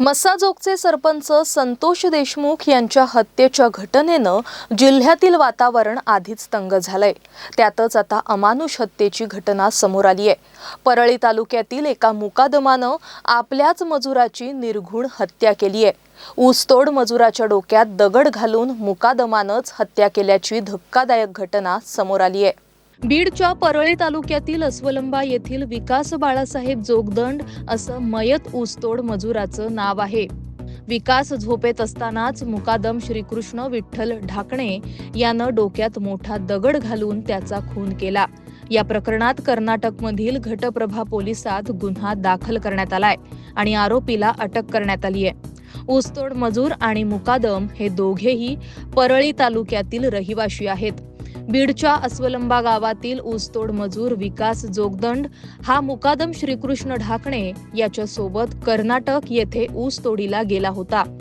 मस्साजोगचे सरपंच संतोष देशमुख यांच्या हत्येच्या घटनेनं जिल्ह्यातील वातावरण आधीच तंग झालंय. त्यातच आता अमानुष हत्येची घटना समोर आली आहे. परळी तालुक्यातील एका मुकादमानं आपल्याच मजुराची निर्घुण हत्या केली आहे. ऊसतोड मजुराच्या डोक्यात दगड घालून मुकादमानंच हत्या केल्याची धक्कादायक घटना समोर आली आहे. बीडच्या परळी तालुक्यातील अस्वलंबा येथील विकास बाळासाहेब जोगदंड असं मयत ऊसतोड मजुराचं नाव आहे. विकास झोपेत असतानाच मुकादम श्रीकृष्ण विठ्ठल ढाकणे यानं डोक्यात मोठा दगड घालून त्याचा खून केला. या प्रकरणात कर्नाटकमधील घटप्रभा पोलिसात गुन्हा दाखल करण्यात आलाय आणि आरोपीला अटक करण्यात आली आहे ऊसतोड मजूर आणि मुकादम हे दोघेही परळी तालुक्यातील रहिवाशी आहेत. बीडच्या अस्वलंबा गावातील ऊसतोड मजूर विकास जोगदंड हा मुकादम श्रीकृष्ण ढाकणे याच्यासोबत कर्नाटक येथे ऊसतोडीला गेला होता.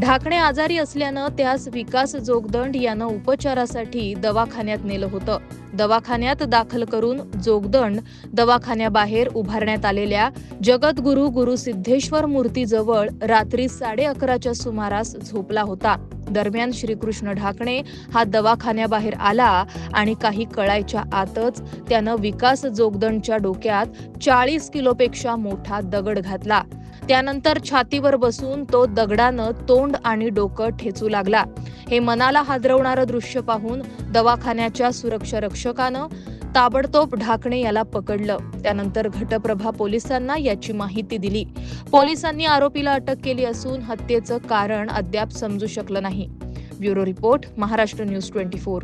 ढाकणे आजारी असल्यानं त्यास विकास जोगदंड यानं उपचारासाठी दवाखान्यात नेलं होतं. दवाखान्यात दाखल करून जोगदंड दवाखान्याबाहेर उभारण्यात आलेल्या जगद्गुरु गुरु सिद्धेश्वर मूर्तीजवळ रात्री साडे अकराच्या सुमारास झोपला होता. दरम्यान श्रीकृष्ण ढाकणे हा दवाखान्याबाहेर आला आणि काही कळायच्या आतच त्यानं विकास जोगदंडच्या डोक्यात चाळीस किलोपेक्षा मोठा दगड घातला. त्यानंतर छातीवर बसून तो दगडानं तोंड आणि डोकं ठेचू लागला. हे मनाला हादरवणारं दृश्य पाहून दवाखान्याच्या सुरक्षा रक्षकानं ताबडतोब ढाकणे याला पकडलं. त्यानंतर घटप्रभा पोलिसांना याची माहिती दिली. पोलिसांनी आरोपीला अटक केली असून हत्येचं कारण अद्याप समजू शकलं नाही. Bureau report Maharashtra news twenty four.